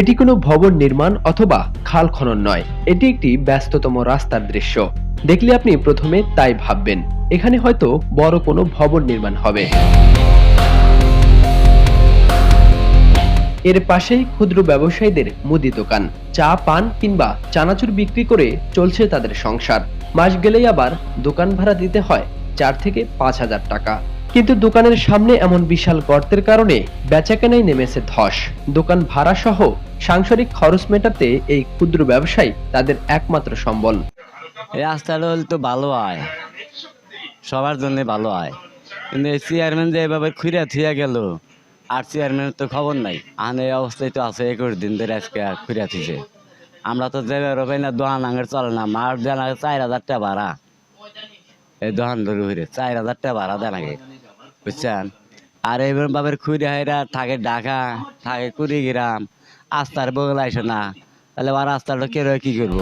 এটি কোনো ভবন নির্মাণ অথবা খাল খনন নয়। এটি একটি ব্যস্ততম রাস্তার দৃশ্য। দেখলে আপনি প্রথমে তাই ভাববেন, এখানে হয়তো বড় কোনো ভবন নির্মাণ হবে। এর পাশেই ক্ষুদ্র ব্যবসায়ীদের মুদি দোকান। চা, পান কিংবা চানাচুর বিক্রি করে চলছে তাদের সংসার। মাস গেলেই আবার দোকান ভাড়া দিতে হয় চার থেকে পাঁচ হাজার টাকা। কিন্তু দোকানের সামনে এমন বিশাল গর্তের কারণে বেচাকেনায় নেমেছে ধস। দোকান ভাড়া সহ সাংসারিক খরচ মেটাতে এই ক্ষুদ্র ব্যবসায়ী তাদের একমাত্র সম্বল। এই রাস্তাটা তো ভালো হয়। সবার জন্য ভালো হয়। কিন্তু চেয়ারম্যান যে এভাবে খুঁড়ে থিয়া গেল, আর চেয়ারম্যানের তো খবর নাই। আন এই অবস্থায় তো আছে একুশ দিন ধরে আজকে খুঁড়ে থিছে আমরা তো যে বেরোবে না দোকান আঙের চলে না। মার দেন চার হাজার টাকা ভাড়া। এই দোকান ধরে ঘুরে চার হাজার টাকা ভাড়া দেন বুঝছেন? আর এইবার বাবার খুঁড়ে হাইরা থাকে ঢাকা থাকে কুড়িগ্রাম। আস্তার বগল আসে না। তাহলে আর রাস্তাটা কে রয়ে কি করব?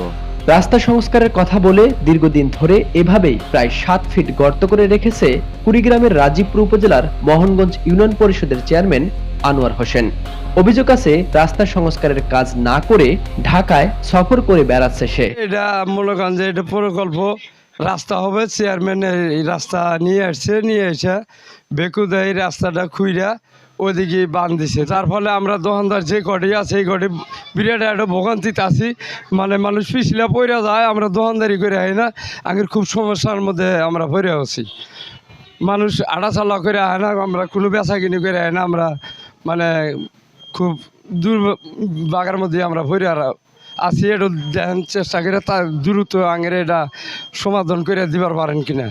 রাস্তা সংস্কারের কথা বলে দীর্ঘদিন ধরে এভাবেই প্রায় সাত ফিট গর্ত করে রেখেছে কুড়িগ্রামের রাজীবপুর উপজেলার মোহনগঞ্জ ইউনিয়ন পরিষদের চেয়ারম্যান আনোয়ার হোসেন। অভিযোগ আছে রাস্তা সংস্কারের কাজ না করে ঢাকায় সফর করে বেড়াচ্ছে সে। এটা করেন যে এটা প্রকল্প। রাস্তা হবে চেয়ারম্যান এই রাস্তা নিয়ে আসছে, নিয়ে এসে এই রাস্তাটা খুইরা ওদিকে বান দিছে। তার ফলে আমরা দোকানদার যে কটি আছে এই কটি বিরাট একটা ভোগান্তিতে আছি। মানে মানুষ পিছলা পইরা যায়, আমরা দোকানদারি করে হয় না আগের খুব সমস্যার মধ্যে আমরা পড়ে আছি। মানুষ আড়াচালা করে হয় না, আমরা কোনো বেচা কিনি করে হয় না, আমরা মানে খুব দূর বাগার মধ্যে আমরা ভরে আছি এটা চেষ্টা করে তা দ্রুত আঙের এটা সমাধান করে দিবার পারেন কিনা।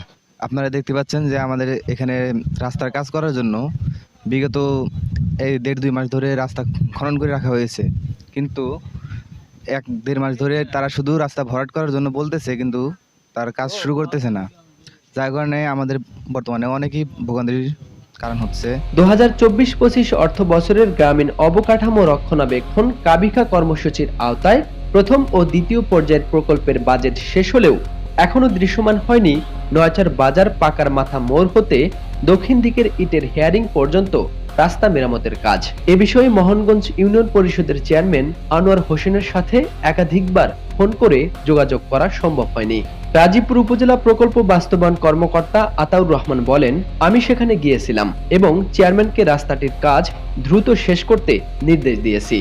আপনারা দেখতে পাচ্ছেন যে আমাদের এখানে রাস্তার কাজ করার জন্য বিগত এই দেড় দুই মাস ধরে রাস্তা খনন করে রাখা হয়েছে। কিন্তু এক দেড় মাস ধরে তারা শুধু রাস্তা ভরাট করার জন্য বলতেছে কিন্তু তার কাজ শুরু করতেছে না। যার কারণে আমাদের বর্তমানে অনেকই ভোগান্তির কারণ হচ্ছে। দু হাজার চব্বিশ পঁচিশ অর্থ বছরের গ্রামীণ অবকাঠামো রক্ষণাবেক্ষণ কাবিকা কর্মসূচির আওতায় প্রথম ও দ্বিতীয় পর্যায়ের প্রকল্পের বাজেট শেষ হলেও এখনও দৃশ্যমান হয়নি নয়চার বাজার পাকার মাথা মোড় হতে দক্ষিণ দিকের ইটের হেয়ারিং পর্যন্ত রাস্তা মেরামতের কাজ। এ বিষয়ে মোহনগঞ্জ ইউনিয়ন পরিষদের চেয়ারম্যান আনোয়ার হোসেনের সাথে একাধিকবার ফোন করে যোগাযোগ করা সম্ভব হয়নি। রাজীবপুর উপজেলা প্রকল্প বাস্তবায়ন কর্মকর্তা আতাউর রহমান বলেন, আমি সেখানে গিয়েছিলাম এবং চেয়ারম্যানকে রাস্তাটির কাজ দ্রুত শেষ করতে নির্দেশ দিয়েছি।